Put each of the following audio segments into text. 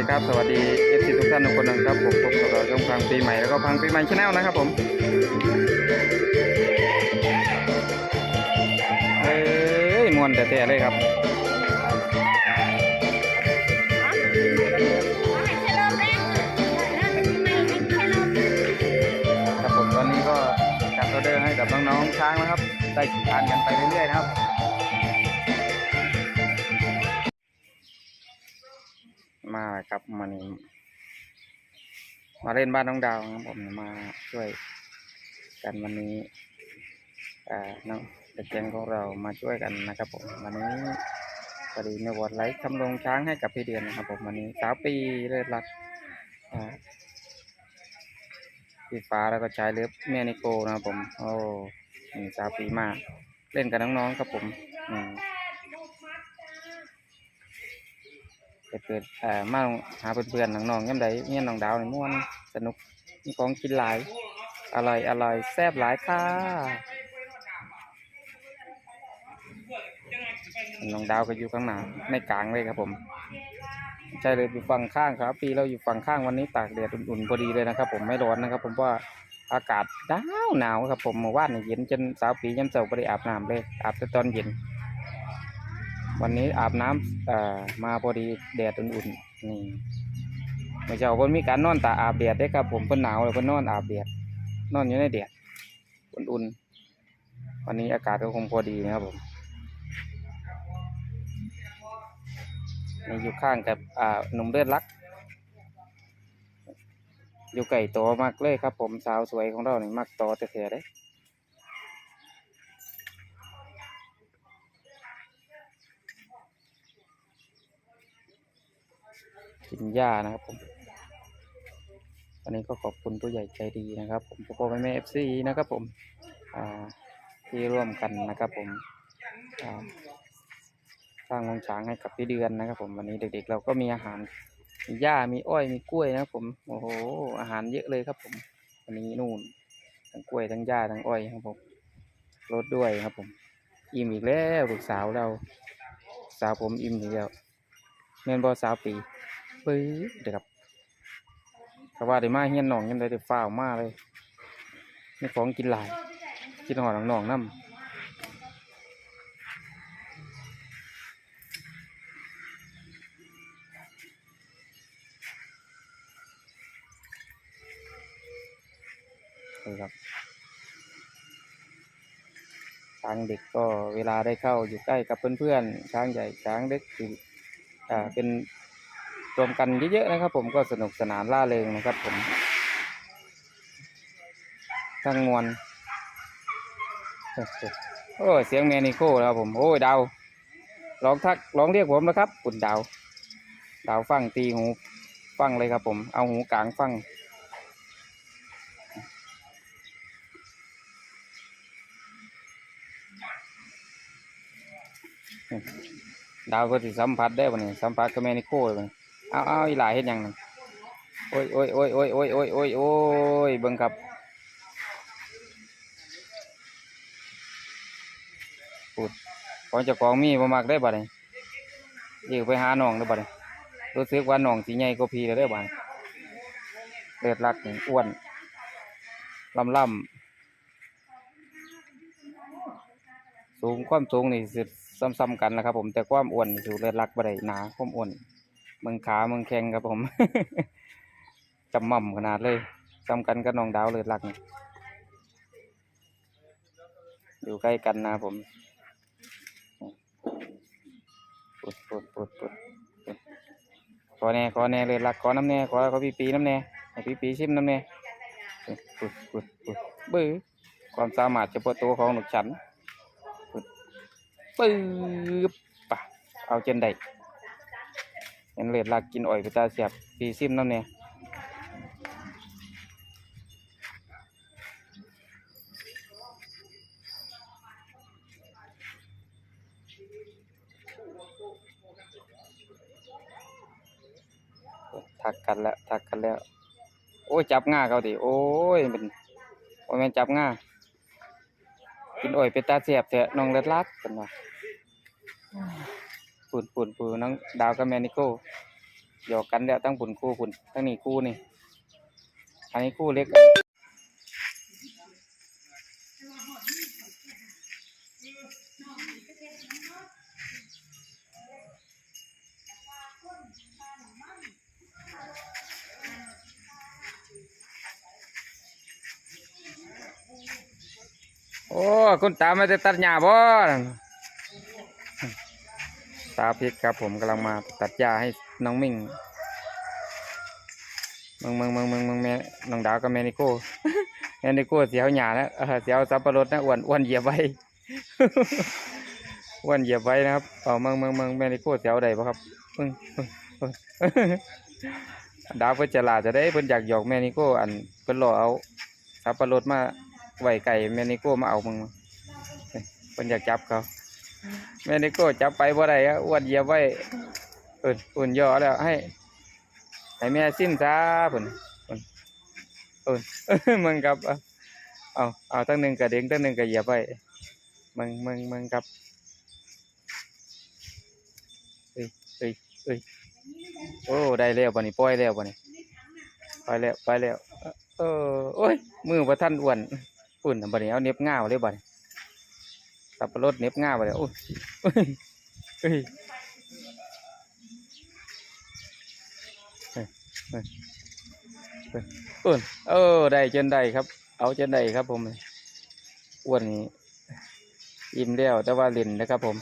ดีครับ สวัสดีเอฟซีทุกท่านทุกคนนะครับผมพบกับเราช่องพังปีใหม่แล้วก็พังปีใหม่ชาแนลนะครับผมเอ้ยมวนแต่แต่เลยครับครับผมตอนนี้ก็จัดออเดอร์ให้กับน้องๆช้างนะครับ ได้ขี่ทานกันไปเรื่อยๆนะครับ มาครับมานี่มาเล่นบ้านน้องดาวครับผมมาช่วยกันวันนี้อ่าน้องเด็กแกงของเรามาช่วยกันนะครับผมวันนี้พอดีในวอดไลท์ทำลงช้างให้กับพี่เดือนนะครับผมวันนี้สาวปีเลิศรักพี่ฟ้าแล้วก็ชายเลือบเมียนิโกนะครับผมโอ้สาวปีมากเล่นกับน้องๆครับผมอืม ไปเปิดเอ่อมาหาเพื่อนๆน้องๆย่ำใดเงี้ยน้องดาวในม่วนสนุกมีของกินหลาย อร่อยอร่อยแซ่บหลายค่ะน้องดาวก็อยู่ข้างหน้าในกลางเลยครับผม ใช่เลยอยู่ฝั่งข้างครับ ปีเราอยู่ฝั่งข้างวันนี้ตากแดดอุ่นๆพอดีเลยนะครับ ผมไม่ร้อนนะครับผมว่าอากาศหนาวหนาวครับผมเมื่อวานเย็นจนสาวปีย้ำเสาร์ไปอาบน้ำเลยอาบแต่ตอนเย็น วันนี้อาบน้ำอ่อมาพอดีแดดอุ่นๆนี่เมื่อเช้าเพิ่นมีการนอนตาอาบแดดได้ครับ ผมเพิ่นหนาวเลยเพิ่นนอนอาบแดดนอนอยู่ในแดดอุ่นๆวันนี้อากาศก็คงพอดีนะครับผมนี่อยู่ข้างกับอ่าหนุ่มเลือดรัก อยู่ไก่โตมากเลยครับ ผมสาวสวยของเราเนี่มักโตแต่เถอะเด้ กินหญ้านะครับผมวันนี้ก็ขอบคุณผู้ใหญ่ใจดีนะครับ ผมพ่อพ่อแม่แม่เอฟซีนะครับผมที่ร่วมกันนะครับผมสร้างโรงช้างให้กับพี่เดือนนะครับ ผมวันนี้เด็ก ๆ เราก็มีอาหารมีหญ้ามีอ้อยมีกล้วยนะครับ ผมโอ้โหอาหารเยอะเลยครับ ผมวันนี้นู่นทั้งกล้วยทั้งหญ้าทั้งอ้อยครับผมรถด้วยครับ ผม อิ่มอีกแล้วลูกสาวเรา สาวผมอิ่มอีกแล้วเงินบอสาวปี ปื้อเดี๋ยวครับแต่ว่าได้มาเฮียนหนองยังได้ได้ฟ้าวมาเลยนี่ของกินหลายกินหอดหนองน้ำครับช้างเด็กก็เวลาได้เข้าอยู่ใกล้กับเพื่อนๆช้างใหญ่ช้างเล็กคืออ่าเป็น วมกันเยอะๆนะครับ ผมก็สนุกสนานล่าเริงนะครับ ผมทั้งมวลโอ้เสียงแมนิโคแล้วผมโอ้ยดาวร้องทักร้องเรียกผมนะครับปุ่นดาว ดาวฟังตีหูฟังเลยครับ ผมเอาหูกลางฟังดาวก็สิสัมผัสได้วันนี้สัมผัสกับแมนิโคเลยบัดนี้ เอาเอาอีหลายเฮ็ดหยังนั่นโอ้ยโอ้ยโอ้ยโอ้ยโอ้ยโอ้ยโอ้ยโอ้ยเบิ่งครับพูดของจ้าของมีบ่มักได้บัดนี้เดี๋ยวไปหาน้องเด้บัดนี้รู้สึกว่าน้องสิใหญ่กว่าพี่แล้วเด้บัดนี้เลือดรักนี่อ้วนลำลำสูงความสูงนี่สิซ้ำๆกันนะครับผมแต่ความอ้วนสูเลือดรักบ่ได้หนาความอ้วน เมืองขาเมืองแข้งครับผม จำม่ำขนาดเลยจำกันกับน้องดาวเลยรักอยู่ใกล้กันนะผมปุดปุดปุดปุดขอแน่ขอแน่เลยรักขอน้ำแน่ขอขอปีปีน้ำแน่ให้ปีปีชิมน้ำแน่ปุดปุดปุดปุดบื้อความสามารถเฉพาะตัวของหนุกฉันปุดปื๊บปะเอาจนได้ เห็นเลือดลักกินอ่อยไปตาเสียบปีซิมน้ำเนี่ยทักกันแล้วทักกันแล้ว โอ้ยจับง่าเขาดิโอ้ยเป็นโอ้ยม่นจับง่ากินอ่อยไปตาเสียบเถอะน้องเลือดลักกันว่า ปุ่นปุ่นปุ่นน้องดาวกับแมนิโก้หยอกกันแล้วตั้งปุ่นคู่ปุ่นตั้งนี่คู่นี่ อันนี้คู่เล็กโอ้ คุณตาไม่ได้ตัดหญ้าบ่ นั่นตาพริกครับ ผมกำลังมาตัดหญ้าให้น้องมิ่งมึงมึงมึงมึงมึงแม่น้องดาวกับแมนิโก้แมนิโก้เสียวหญ้าแล้วเสียวสับปะรดนะอ้วนอ้วนเหยียบไว้อ้วนเหยียบไว้นะครับเอามึงมึงมึงแมนิโก้เสียวใดบ่ครับมึงดาวเพิ่นจะลาจะได้เพิ่นอยากหยอกแมนิโก้อันเพิ่นรอเอาสับปะรดมาไหวไก่แมนิโก้มาเอามึงเพิ่นอยากจับเขา แม่นิโก้จับไปบ่ได้อะอ้วนเหยียบไว้เอิ่นอุ่นย่อแล้วให้ให้แม่ซิมซะเพิ่นเพิ่นอิ่นมึงครับเอาเอาตั้งหนึ่งกระเด้งตั้งหนึ่งกระเหยียบไว้มึงมึงมึงครับเอ้ยเอ้ยเอ้ยโอ้ได้แล้วบ่นี่ปล่อยแล้วบ่นี่ไปแล้วไปแล้วเออโอ้ยมือว่าท่านอ้วนอุ่นบัดนี้เอาเน็บง่าวเลยบัดนี้ สับปะรดเน็บง่าวบัดนี้โอ้ยเอ้ยโอ้ยเอ้ยอ้ยเอ้ยอุ่นเออได้จนได้ครับ เอาจนได้ครับผมอ้วนนี่อิ่มแล้วแต่ว่าเล่นนะครับผม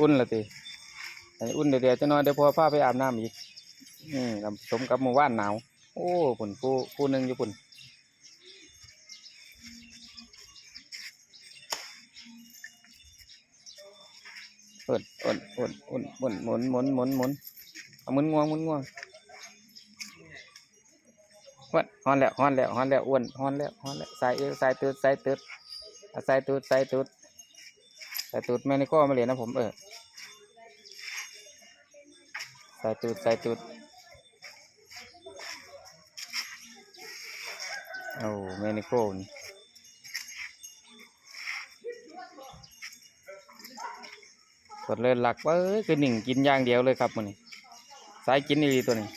อุ่นละตีให้อุ่นเดี๋ยวจะนอนเดี๋ยวพอพาไปอาบน้ำอีกอืมสมกับหมู่บ้านหนาว โอ้ปุ่นผู้ผู้หนึ่งอยู่ปุ่นอุ่นอุ่นอุ่นอุ่นอุ่นหมุนหมุนหมุนหมุนเอาหมุนงวงหมุนงวงวัดฮอนแล้วฮอนแล้วฮอนแล้วอ้วนฮอนแล้วฮอนแล้วใส่เอวใส่ตืดใส่ตืดเอาใส่ตืดใส่ตืดใส่ตูดแม่นี่ก็มาเรียนนะผมเออ ใส่ตูดใส่ตูดโอ้แมนิโก้นี่กดเลยหลักว่าเอ้ยคือหนึ่งกินอย่างเดียวเลยครับมันนี่สายกินนี่ตัวนี้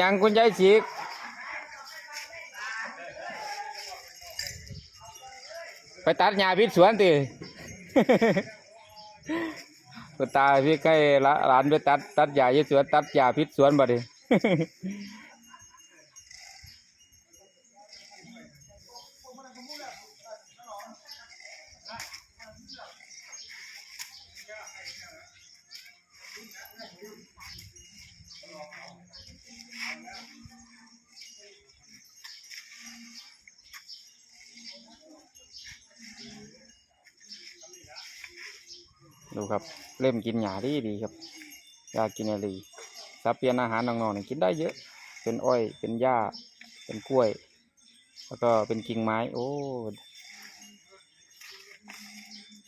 ยังคุณยายฉีกไปตัดหญ้าพิษสวนติคุณตาพี่ใกล้ละหลานไปตัดตัดหญ้าที่สวนตัดหญ้าพิษสวนบ่ดิ ดูครับ เริ่มกินหญ้าดีดีครับอยากกินอะไรสับเปลี่ยนอาหารน้องๆนี่กินได้เยอะ เป็นอ้อย เป็นหญ้า เป็นกล้วย แล้วก็เป็นกิ่งไม้ โอ้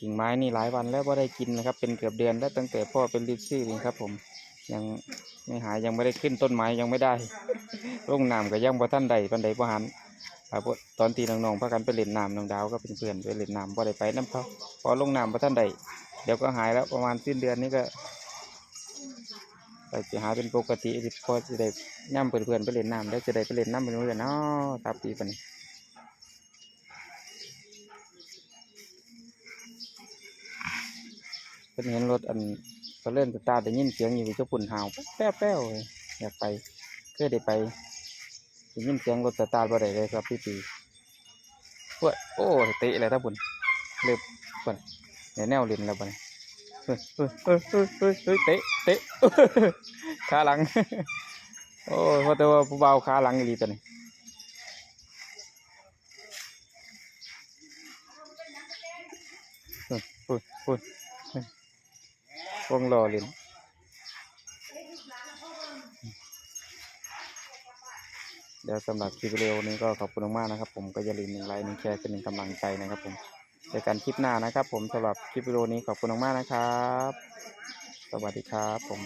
กิ่งไม้นี่หลายวันแล้วว่าได้กินนะครับ เป็นเกือบเดือนแล้วตั้งแต่พ่อเป็นลิซี่นี่ครับผม ยังไม่หายยังไม่ได้ขึ้นต้นไม้ยังไม่ได้ลงน้ำก็ยังบ่ท่านใดปันใดบ่หันตอนที่น้องๆพากันไปเล่นน้ำน้องดาวก็เป็นเพื่อนไปเล่นน้ำบ่ได้ไปน้ำเขาพอลงน้ำบ่ท่านใด เดี๋ยวก็หายแล้วประมาณสิ้นเดือนนี้ก็ก็จะหาเป็นปกติพอจะได้ย่ำเพื่อนๆไปเล่นน้ำแล้วจะได้ไปเล่นน้ำเป็นเพื่อนเนาะทับปีปันเป็นเห็นรถอันก็เล่นตาร์ทได้ยินเสียงอยู่ที่เจ้าปุ่นหาวแป๊วแป๊วอยากไปเคยได้ไปได้ยินเสียงรถสตาร์บ่ได้เลยครับพี่ปีพวดโอ้เตะเลยท่าปุ่นเริ่มปุ่น เดี๋ยวแนวเลินแล้วไปเฮ้ยเฮ้ยเฮ้ยเฮ้ยเตะเตะขาหลัง โอ้ยพอแต่ว่าผู้เบาขาหลังดีหตัวนี้ปุ่นปุ่นวงรอเล่นเดี๋ยวสำหรับคลิปเร็วนี้ก็ขอบคุณมากนะครับ ผมก็อย่าลืมหนึ่งไลค์หนึ่งแชร์เป็นหนึ่งกำลังใจนะครับผม จอกันคลิปหน้านะครับ ผมสำหรับคลิปวิดีโอนี้ขอบคุณมากนะครับ สวัสดีครับผม